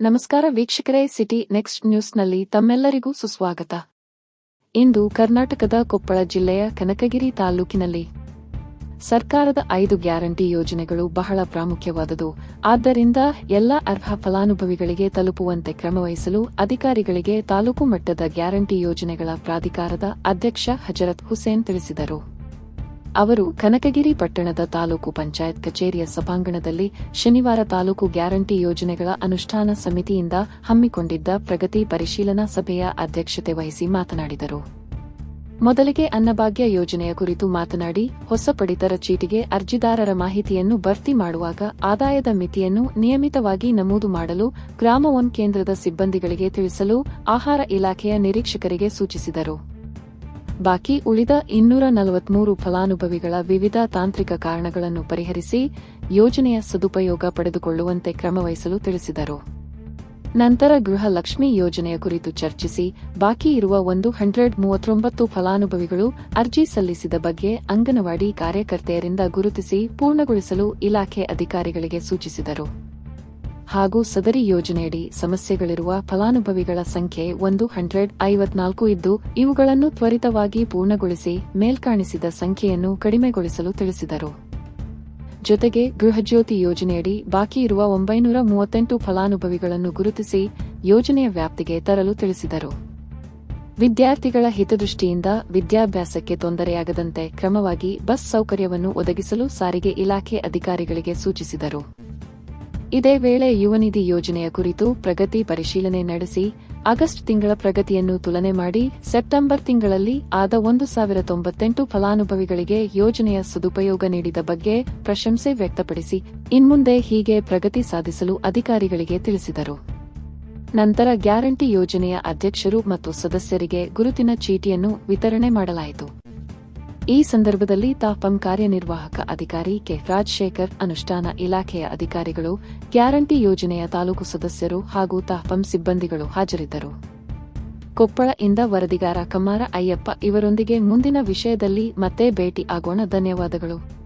ನಮಸ್ಕಾರ ವೀಕ್ಷಕರೇ, city next ನ್ಯೂಸ್ನಲ್ಲಿ ತಮ್ಮೆಲ್ಲರಿಗೂ ಸುಸ್ವಾಗತ. ಇಂದು ಕರ್ನಾಟಕದ ಕೊಪ್ಪಳ ಜಿಲ್ಲೆಯ ಕನಕಗಿರಿ ತಾಲೂಕಿನಲ್ಲಿ ಸರ್ಕಾರದ ಐದು ಗ್ಯಾರಂಟಿ ಯೋಜನೆಗಳು ಬಹಳ ಪ್ರಾಮುಖ್ಯವಾದುದು ಆದ್ದರಿಂದ ಎಲ್ಲ ಅರ್ಹ ಫಲಾನುಭವಿಗಳಿಗೆ ತಲುಪುವಂತೆ ಕ್ರಮವಹಿಸಲು ಅಧಿಕಾರಿಗಳಿಗೆ ತಾಲೂಕು ಮಟ್ಟದ ಗ್ಯಾರಂಟಿ ಯೋಜನೆಗಳ ಪ್ರಾಧಿಕಾರದ ಅಧ್ಯಕ್ಷ ಹಜರತ್ ಹುಸೇನ್ ತಿಳಿಸಿದರು. ಅವರು ಕನಕಗಿರಿ ಪಟ್ಟಣದ ತಾಲೂಕು ಪಂಚಾಯತ್ ಕಚೇರಿಯ ಸಭಾಂಗಣದಲ್ಲಿ ಶನಿವಾರ ತಾಲೂಕು ಗ್ಯಾರಂಟಿ ಯೋಜನೆಗಳ ಅನುಷ್ಠಾನ ಸಮಿತಿಯಿಂದ ಹಮ್ಮಿಕೊಂಡಿದ್ದ ಪ್ರಗತಿ ಪರಿಶೀಲನಾ ಸಭೆಯ ಅಧ್ಯಕ್ಷತೆ ವಹಿಸಿ ಮಾತನಾಡಿದರು. ಮೊದಲಿಗೆ ಅನ್ನಭಾಗ್ಯ ಯೋಜನೆಯ ಕುರಿತು ಮಾತನಾಡಿ, ಹೊಸ ಪಡಿತರ ಚೀಟಿಗೆ ಅರ್ಜಿದಾರರ ಮಾಹಿತಿಯನ್ನು ಭರ್ತಿ ಮಾಡುವಾಗ ಆದಾಯದ ಮಿತಿಯನ್ನು ನಿಯಮಿತವಾಗಿ ನಮೂದು ಮಾಡಲು ಗ್ರಾಮ ಒನ್ ಕೇಂದ್ರದ ಸಿಬ್ಬಂದಿಗಳಿಗೆ ತಿಳಿಸಲು ಆಹಾರ ಇಲಾಖೆಯ ನಿರೀಕ್ಷಕರಿಗೆ ಸೂಚಿಸಿದರು. ಬಾಕಿ ಉಳಿದ ಇನ್ನೂರ ನಲವತ್ಮೂರು ಫಲಾನುಭವಿಗಳ ವಿವಿಧ ತಾಂತ್ರಿಕ ಕಾರಣಗಳನ್ನು ಪರಿಹರಿಸಿ ಯೋಜನೆಯ ಸದುಪಯೋಗ ಪಡೆದುಕೊಳ್ಳುವಂತೆ ಕ್ರಮವಹಿಸಲು ತಿಳಿಸಿದರು. ನಂತರ ಗೃಹ ಲಕ್ಷ್ಮಿ ಯೋಜನೆಯ ಕುರಿತು ಚರ್ಚಿಸಿ ಬಾಕಿ ಇರುವ ಒಂದು ಹಂಡ್ರೆಡ್ ಮೂವತ್ತೊಂಬತ್ತು ಫಲಾನುಭವಿಗಳು ಅರ್ಜಿ ಸಲ್ಲಿಸಿದ ಬಗ್ಗೆ ಅಂಗನವಾಡಿ ಕಾರ್ಯಕರ್ತೆಯರಿಂದ ಗುರುತಿಸಿ ಪೂರ್ಣಗೊಳಿಸಲು ಇಲಾಖೆ ಅಧಿಕಾರಿಗಳಿಗೆ ಸೂಚಿಸಿದರು. ಹಾಗೂ ಸದರಿ ಯೋಜನೆಯಡಿ ಸಮಸ್ಯೆಗಳಿರುವ ಫಲಾನುಭವಿಗಳ ಸಂಖ್ಯೆ ಒಂದು ಹಂಡ್ರೆಡ್ ಐವತ್ನಾಲ್ಕು ಇದ್ದು, ಇವುಗಳನ್ನು ತ್ವರಿತವಾಗಿ ಪೂರ್ಣಗೊಳಿಸಿ ಮೇಲ್ಕಾಣಿಸಿದ ಸಂಖ್ಯೆಯನ್ನು ಕಡಿಮೆಗೊಳಿಸಲು ತಿಳಿಸಿದರು. ಜೊತೆಗೆ ಗೃಹಜ್ಯೋತಿ ಯೋಜನೆಯಡಿ ಬಾಕಿ ಇರುವ ಒಂಬೈನೂರ ಮೂವತ್ತೆಂಟು ಫಲಾನುಭವಿಗಳನ್ನು ಗುರುತಿಸಿ ಯೋಜನೆಯ ವ್ಯಾಪ್ತಿಗೆ ತರಲು ತಿಳಿಸಿದರು. ವಿದ್ಯಾರ್ಥಿಗಳ ಹಿತದೃಷ್ಟಿಯಿಂದ ವಿದ್ಯಾಭ್ಯಾಸಕ್ಕೆ ತೊಂದರೆಯಾಗದಂತೆ ಕ್ರಮವಾಗಿ ಬಸ್ ಸೌಕರ್ಯವನ್ನು ಒದಗಿಸಲು ಸಾರಿಗೆ ಇಲಾಖೆ ಅಧಿಕಾರಿಗಳಿಗೆ ಸೂಚಿಸಿದರು. ಇದೇ ವೇಳೆ ಯುವನಿಧಿ ಯೋಜನೆಯ ಕುರಿತು ಪ್ರಗತಿ ಪರಿಶೀಲನೆ ನಡೆಸಿ ಆಗಸ್ಟ್ ತಿಂಗಳ ಪ್ರಗತಿಯನ್ನು ತುಲನೆ ಮಾಡಿ ಸೆಪ್ಟೆಂಬರ್ ತಿಂಗಳಲ್ಲಿ ಆದ ಒಂದು ಸಾವಿರ ತೊಂಬತ್ತೆಂಟು ಫಲಾನುಭವಿಗಳಿಗೆ ಯೋಜನೆಯ ಸದುಪಯೋಗ ನೀಡಿದ ಬಗ್ಗೆ ಪ್ರಶಂಸೆ ವ್ಯಕ್ತಪಡಿಸಿ, ಇನ್ಮುಂದೆ ಹೀಗೆ ಪ್ರಗತಿ ಸಾಧಿಸಲು ಅಧಿಕಾರಿಗಳಿಗೆ ತಿಳಿಸಿದರು. ನಂತರ ಗ್ಯಾರಂಟಿ ಯೋಜನೆಯ ಅಧ್ಯಕ್ಷರು ಮತ್ತು ಸದಸ್ಯರಿಗೆ ಗುರುತಿನ ಚೀಟಿಯನ್ನು ವಿತರಣೆ ಮಾಡಲಾಯಿತು. ಈ ಸಂದರ್ಭದಲ್ಲಿ ತಾಪಂ ಕಾರ್ಯನಿರ್ವಾಹಕ ಅಧಿಕಾರಿ ಕೆ. ರಾಜಶೇಖರ್, ಅನುಷ್ಠಾನ ಇಲಾಖೆಯ ಅಧಿಕಾರಿಗಳು, ಗ್ಯಾರಂಟಿ ಯೋಜನೆಯ ತಾಲೂಕು ಸದಸ್ಯರು ಹಾಗೂ ತಾಪಂ ಸಿಬ್ಬಂದಿಗಳು ಹಾಜರಿದ್ದರು. ಕೊಪ್ಪಳ ಇಂದ ವರದಿಗಾರ ಕಮ್ಮಾರ ಅಯ್ಯಪ್ಪ ಇವರೊಂದಿಗೆ ಮುಂದಿನ ವಿಷಯದಲ್ಲಿ ಮತ್ತೆ ಭೇಟಿ ಆಗೋಣ. ಧನ್ಯವಾದಗಳು.